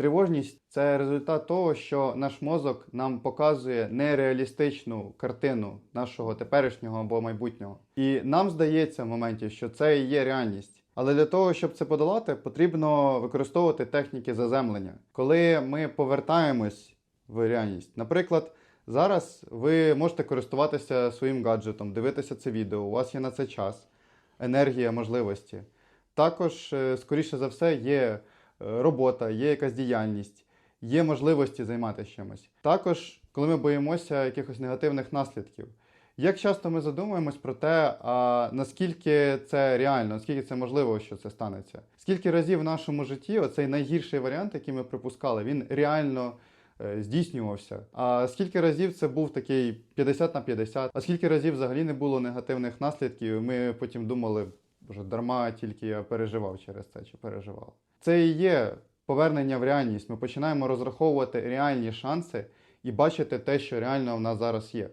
Тривожність це результат того, що наш мозок нам показує нереалістичну картину нашого теперішнього або майбутнього. І нам здається в моменті, що це і є реальність. Але для того, щоб це подолати, потрібно використовувати техніки заземлення, коли ми повертаємось в реальність. Наприклад, зараз ви можете користуватися своїм гаджетом, дивитися це відео, у вас є на це час, енергія, можливості. Також, е, скоріше за все, є робота, є якась діяльність, є можливості займатися чимось. Також, коли ми боїмося якихось негативних наслідків. Як часто ми задумуємось про те, а наскільки це реально, наскільки це можливо, що це станеться? Скільки разів в нашому житті оцей найгірший варіант, який ми припускали, він реально е, здійснювався? А скільки разів це був такий 50 на 50? А скільки разів взагалі не було негативних наслідків? Ми потім думали, боже, дарма тільки я переживав через це чи переживав. Це і є повернення в реальність. Ми починаємо розраховувати реальні шанси і бачити те, що реально в нас зараз є.